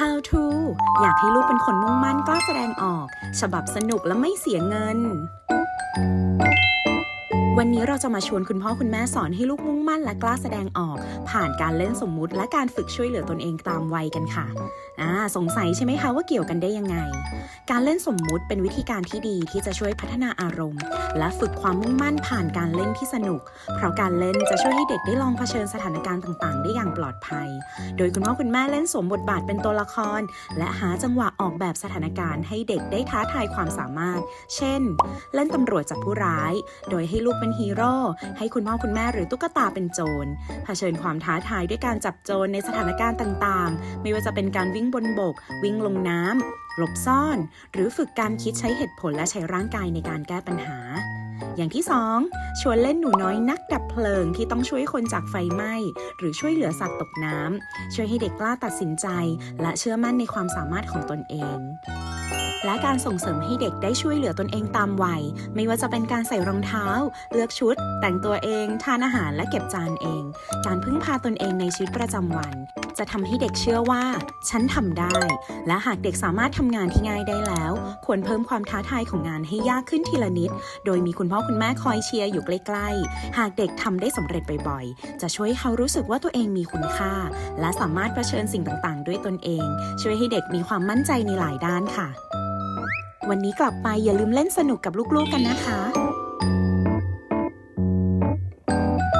How to อยากให้ลูกเป็นคนมุ่งมั่นกล้าแสดงออก ฉบับสนุกและไม่เสียเงิน วันนี้เราจะมาชวนคุณพ่อคุณแม่สอนให้ลูกมุ่งมั่นและกล้าแสดงออก ผ่านการเล่นสมมุติ และการฝึกช่วยเหลือตนเองตามวัยกันค่ะอ่าสงสัยใช่ไหมคะว่าเกี่ยวกันได้ยังไง การเล่นสมมุติเป็นวิธีการที่ดีที่จะช่วยพัฒนาอารมณ์ และฝึกความมุ่งมั่นผ่านการเล่นที่สนุก เพราะการเล่นจะช่วยให้เด็กได้ลองเผชิญสถานการณ์ต่างๆ ได้อย่างปลอดภัย โดยคุณพ่อคุณแม่เล่นสวมบทบาทเป็นตัวละคร และหาจังหวะออกแบบสถานการณ์ให้เด็กได้ท้าทายความสามารถ เช่น เล่นตำรวจจับผู้ร้าย โดยให้ลูกเป็นฮีโร่ให้คุณพ่อคุณแม่หรือตุ๊กตาเป็นโจรเผชิญความท้าทายด้วยการจับโจรในสถานการณ์ต่างๆ ไม่ว่าจะเป็นการวิ่งบนบก วิ่งลงน้ำหลบซ่อน หรือฝึกการคิดใช้เหตุผลและใช้ร่างกายในการแก้ปัญหาอย่างที่ 2 ชวนเล่นหนูน้อยนักดับเพลิงที่ต้องช่วยคนจากไฟไหม้ หรือช่วยเหลือสัตว์ตกน้ำช่วยให้เด็กกล้าตัดสินใจ และเชื่อมั่นในความสามารถของตนเอง และการส่งเสริมให้เด็กได้ช่วยเหลือตนเองตามวัย ไม่ว่าจะเป็นการใส่รองเท้า เลือกชุด แต่งตัวเอง ทานอาหารและเก็บจานเอง การพึ่งพาตนเองในชีวิตประจำวัน จะทำให้เด็กเชื่อว่า ฉันทำได้ และหากเด็กสามารถทำงานที่ง่ายได้แล้ว ควรเพิ่มความท้าทายของงานให้ยากขึ้นทีละนิด โดยมีคุณพ่อคุณแม่คอยเชียร์อยู่ใกล้ๆ หากเด็กทำได้สำเร็จบ่อยๆ จะช่วยให้เขารู้สึกว่าตัวเองมีคุณค่า และสามารถเผชิญสิ่งต่างๆ ด้วยตนเอง ช่วยให้เด็กมีความมั่นใจในหลายด้านค่ะ วันนี้กลับไปอย่าลืมเล่นสนุกกับลูกๆกันนะคะ